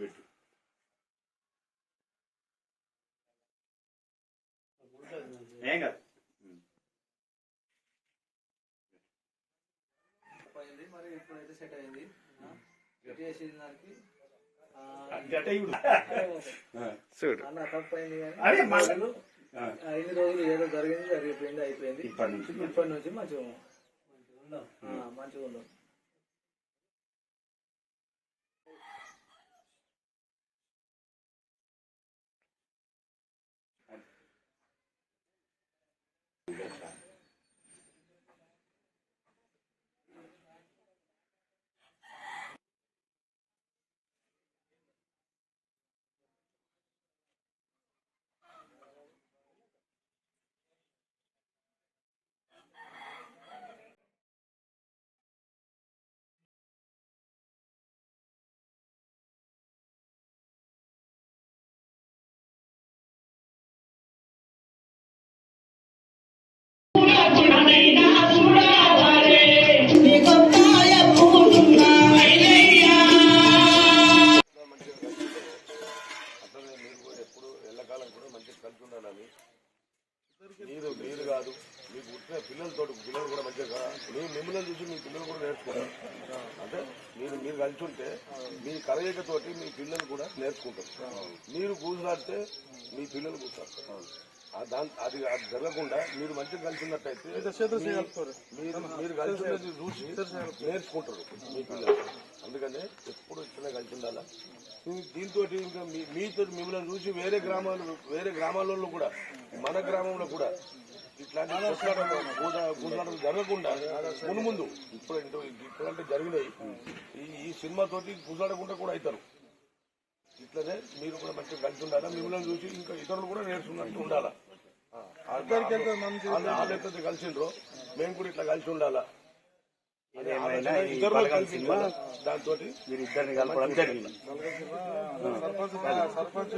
పెట్టు. ఏం కాదు. మరి ఇప్పుడైతే సెట్ అయింది. సెట్ చేసిన దానికి చూడు. అన్న తప్పు అయింది కానీ మా- రోజులు, ఏదో జరిగింది జరిగిపోయింది అయిపోయింది. ఇప్పటి నుంచి. ఇప్పటి నుంచి మంచిగా ఉన్నాం. మంచిగా ఉన్నాం. నీరు మీరు కాదు. మీకు పుట్టిన పిల్లలతో పిల్లలు కూడా మంచిగా నేను మిమ్మల్ని చూసి మీ పిల్లలు కూడా నేర్చుకుంటారు. అంటే మీరు మీరు కలిసి ఉంటే మీ కలయికతోటి మీ పిల్లలు కూడా నేర్చుకుంటారు. మీరు కూసులాడితే మీ పిల్లలు కూర్చారు అది అది జరగకుండా మీరు మంచిగా కలిసి ఉన్నట్టయితే మీ- మీరు మీరు కలిసి చూసి నేర్చుకుంటారు మీ పిల్లలు. అందుకనే ఎప్పుడు ఇట్లనే కలిసి ఉండాలా? దీంతో ఇంకా మీతో మిమ్మల్ని చూసి వేరే గ్రామాలు వేరే గ్రామాలలో కూడా మన గ్రామంలో కూడా ఇట్లాంటి జరగకుండా మును ముందు ఇప్పుడు ఏంటో ఇట్లాంటి జరిగినాయి. ఈ సినిమాతోటి గుజాడకుండా కూడా అవుతారు. ఇట్లనే మీరు కూడా మంచిగా కలిసి ఉండాలా? మిమ్మల్ని చూసి ఇంకా ఇతరులు కూడా నేర్చుకున్నట్టు ఉండాలా? వాళ్ళైతే కలిసిండ్రో మేము కూడా ఇట్లా కలిసి ఉండాలా? ఇద్దరు కలిసి దాంతో మీరు ఇద్దరిని కలపడం జరిగింది సర్పంచ్